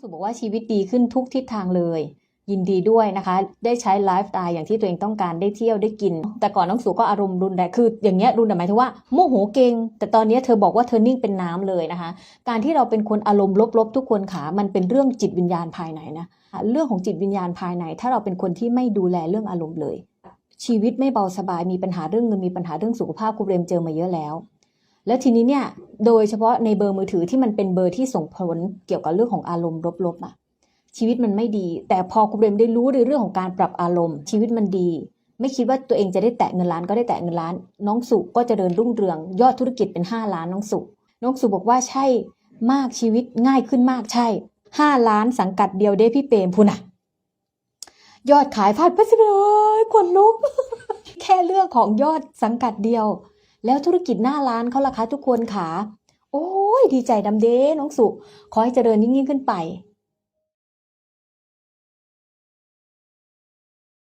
สุบอกว่าชีวิตดีขึ้นทุกทิศทางเลย ยินดีด้วยนะคะ ได้ใช้ไลฟ์สไตล์อย่างที่ตัวเองต้องการได้เที่ยวได้กิน แต่ก่อนน้องสุก็อารมณ์รุนแรงคือ อย่างเงี้ยรุนแรงหมายถึงว่าโมโหเก่งแต่ตอนนี้เธอบอกว่าเธอนิ่งเป็นน้ำเลยนะคะ การที่เราเป็นคนอารมณ์ลบๆทุกคนขามันเป็นเรื่องจิตวิญญาณภายในนะเรื่องของจิตวิญญาณภายใน ถ้าเราเป็นคนที่ไม่ดูแลเรื่องอารมณ์เลย ชีวิตไม่เบาสบายมีปัญหาเรื่องเงินมีปัญหาเรื่องสุขภาพครูเรมเจอมาเยอะแล้ว แล้วทีนี้เนี่ยโดยเฉพาะในเบอร์มือถือที่มันเป็นเบอร์ที่ส่งผลเกี่ยวกับเรื่องของอารมณ์ลบๆอะชีวิตมันไม่ดี แต่พอครูเรมได้รู้ในเรื่องของการปรับอารมณ์ ชีวิตมันดี ไม่คิดว่าตัวเองจะได้แตะเงินล้านก็ได้แตะเงินล้าน น้องสุก็จะเดินรุ่งเรือง ยอดธุรกิจเป็น 5 ล้านน้องสุ น้องสุบอกว่าใช่มากชีวิตง่ายขึ้นมากใช่5ล้านสังกัดเดียวเด้พี่เปรมพูนะยอดขายพัดพัสดุเลยขนลุก แค่เรื่องของยอดสังกัดเดียว แล้วธุรกิจหน้าร้านเขาล่ะคะทุกคนขาโอ้ยดีใจดำเด้น้องสุขอให้เจริญยิ่งยิ่งขึ้นไป